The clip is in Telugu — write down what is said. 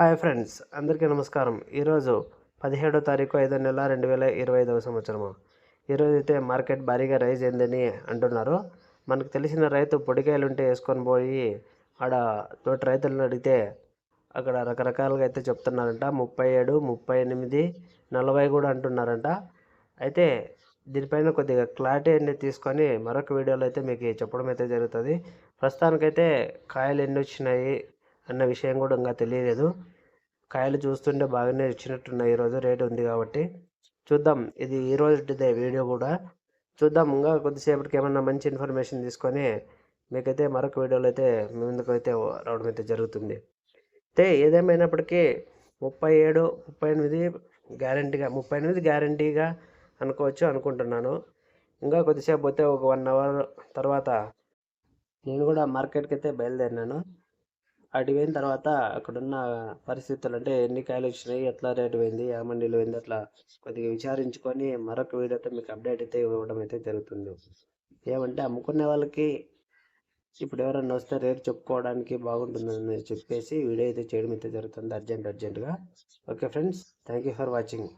హాయ్ ఫ్రెండ్స్ అందరికీ నమస్కారం. ఈరోజు పదిహేడో తారీఖు ఐదో నెల రెండు వేల ఇరవై ఐదవ సంవత్సరము. ఈరోజు అయితే మార్కెట్ భారీగా రైజ్ అయిందని అంటున్నారు. మనకు తెలిసిన రైతు పొడికాయలు ఉంటే వేసుకొని పోయి ఆడ తోటి రైతులను అడిగితే అక్కడ రకరకాలుగా అయితే చెప్తున్నారంట. ముప్పై ఏడు ముప్పై ఎనిమిది నలభై కూడా అంటున్నారంట. అయితే దీనిపైన కొద్దిగా క్లారిటీ అనేది తీసుకొని మరొక వీడియోలో అయితే మీకు చెప్పడం అయితే జరుగుతుంది. ప్రస్తుతానికైతే కాయలు ఎన్ని వచ్చినాయి అన్న విషయం కూడా ఇంకా తెలియలేదు. కాయలు చూస్తుంటే బాగానే ఇచ్చినట్టున్నాయి. ఈరోజు రేటు ఉంది కాబట్టి చూద్దాం. ఇది ఈరోజుదే వీడియో కూడా. చూద్దాం. ఇంకా కొద్దిసేపటికి ఏమన్నా మంచి ఇన్ఫర్మేషన్ తీసుకొని మీకైతే మరొక వీడియోలో అయితే మీ ముందుకు అయితే రావడం అయితే జరుగుతుంది. అయితే ఏదేమైనప్పటికీ ముప్పై ఏడు ముప్పై ఎనిమిది గ్యారంటీగా ముప్పై ఎనిమిది గ్యారంటీగా అనుకోవచ్చు అనుకుంటున్నాను. ఇంకా కొద్దిసేపు పోతే ఒక వన్ అవర్ తర్వాత నేను కూడా మార్కెట్కి అయితే బయలుదేరినాను. అటు పోయిన తర్వాత అక్కడున్న పరిస్థితులు అంటే ఎన్ని కాయలు వచ్చినాయి ఎట్లా రేటు పోయింది ఏ మండీలో పోయింది అట్లా కొద్దిగా విచారించుకొని మరొక వీడియోతో మీకు అప్డేట్ అయితే ఇవ్వడం అయితే జరుగుతుంది. ఏమంటే అమ్ముకునే వాళ్ళకి ఇప్పుడు ఎవరన్నా వస్తే రేట్ చెప్పుకోవడానికి బాగుంటుందని చెప్పేసి వీడియో అయితే చేయడం అయితే జరుగుతుంది అర్జెంట్ అర్జెంటుగా. Okay friends thank you for watching.